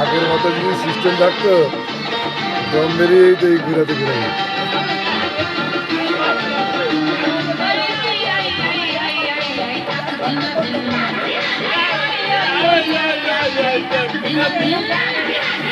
আগের মতো যদি সিস্টেম থাকতো দম বেরিয়েই তো এই ঘুরাতে ঘুরাই রাজি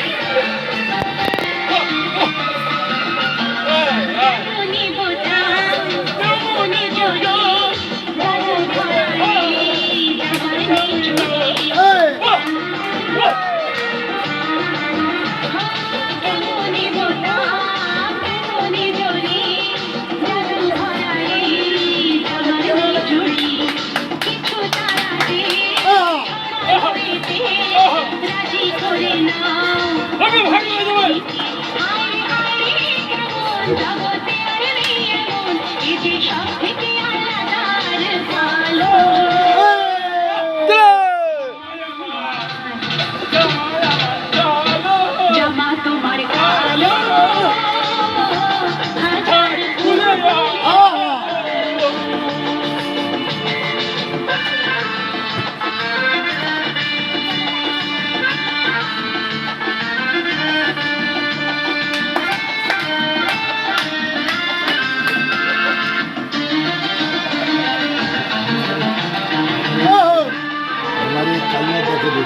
Thank you. কান্না দেখে দিই